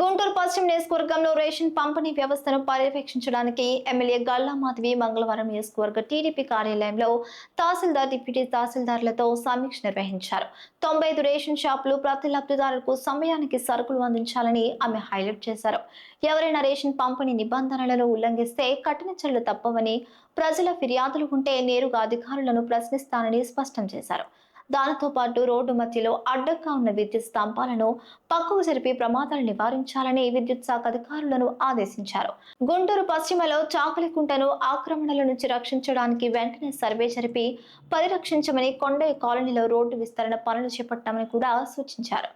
గుంటూరు పశ్చిమ నియోజకవర్గంలో రేషన్ పంపిణీ వ్యవస్థను పర్యవేక్షించడానికి ఎమ్మెల్యే గల్లా మాధవి మంగళవారం నియోజకవర్గ టీడీపీ కార్యాలయంలో తహసీల్దార్ డిప్యూటీ తహసీల్దార్లతో సమీక్ష నిర్వహించారు. తొంభై ఐదు రేషన్ షాపులు ప్రతి లబ్ధిదారులకు సమయానికి సరుకులు అందించాలని ఆమె హైలైట్ చేశారు. ఎవరైనా రేషన్ పంపిణీ నిబంధనలను ఉల్లంఘిస్తే కఠిన చర్యలు తప్పవని ప్రజల ఫిర్యాదులు ఉంటే నేరుగా అధికారులను ప్రశ్నిస్తానని స్పష్టం చేశారు. దానితో పాటు రోడ్డు మధ్యలో అడ్డంగా ఉన్న విద్యుత్ స్తంభాలను పక్కకు జరిపి ప్రమాదాలు నివారించాలని విద్యుత్ శాఖ అధికారులను ఆదేశించారు. గుంటూరు పశ్చిమలో చాకలికుంటను ఆక్రమణల నుంచి రక్షించడానికి వెంటనే సర్వే జరిపి పరిరక్షించమని కొండయ్య కాలనీలో రోడ్డు విస్తరణ పనులు చేపట్టామని కూడా సూచించారు.